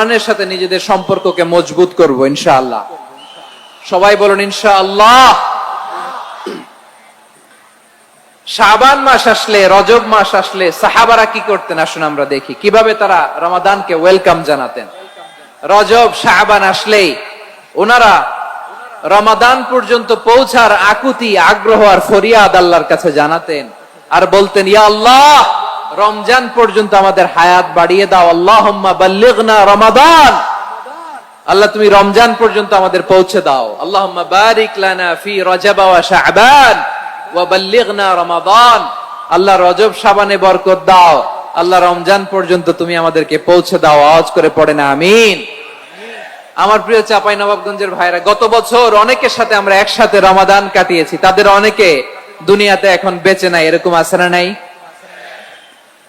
কোরআনের সাথে নিজেদের সম্পর্ককে মজবুত করব, ইনশাআল্লাহ। সবাই বলুন, ইনশাআল্লাহ। শাবান মাস আসলে, রজব মাস আসলে, সাহাবারা কি করতেন? আসুন আমরা দেখি। কীভাবে তারা রমাদানকে ওয়েলকাম জানাতেন? রজব, শাবান আসলেই ওনারা রমাদান পর্যন্ত পৌঁছার আকুতি, আগ্রহ আর ফরিয়াদ আল্লাহর কাছে জানাতেন আর বলতেন, ইয়া আল্লাহ রমজান পর্যন্ত আমাদের হায়াত বাড়িয়ে দাও। আল্লাহ বাল্লিগনা রমাদান। আল্লাহ, তুমি রমজান পর্যন্ত আমাদের পৌঁছে দাও। আল্লাহ বারিক রমাদান। আল্লাহ, রজব শাবানে বরকত দাও। আল্লাহ, রমজান পর্যন্ত তুমি আমাদেরকে পৌঁছে দাও। আওয়াজ করে পড়ে না, আমিন। আমার প্রিয় চাপাই নবাবগঞ্জের ভাইরা, গত বছর অনেকের সাথে আমরা একসাথে রমাদান কাটিয়েছি। তাদের অনেকে দুনিয়াতে এখন বেঁচে নাই, এরকম না নাই।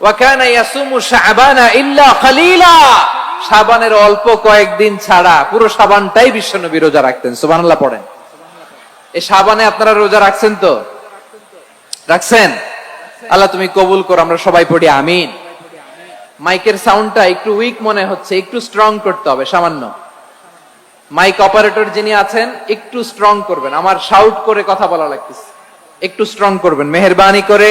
ওয়াকানা ইয়াসুমু শাবানা ইল্লা শাবানের অল্প কয়েকদিন ছাড়া পুরো শাবানটাই বিশ্বনবী রোজা রাখতেন, সুবহানাল্লাহ পড়েন। এই শাবানে আপনারা রোজা রাখছেন তো? রাখছেন? আল্লাহ তুমি কবুল করো, আমরা সবাই পড়ি, আমিন। মাইকের সাউন্ডটা একটু উইক মনে হচ্ছে, একটু স্ট্রং করতে হবে, সামান্য। মাইক অপারেটর যিনি আছেন, একটু স্ট্রং করবেন। আমার শাউট করে কথা বলা লাগতেছে। একটু স্ট্রং করবেন, মেহরবানি করে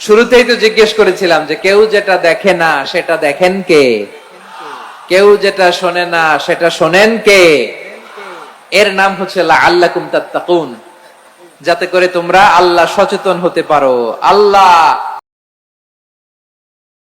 শুরুতেই তো জিজ্ঞেস করেছিলাম যে কেউ যেটা দেখে না, সেটা দেখেন কে? কেউ যেটা শোনে না, সেটা শোনেন কে? এর নাম হচ্ছে আল্লাহ কুমতাত্তাকুন যাতে করে তোমরা আল্লাহ সচেতন হতে পারো। আল্লাহ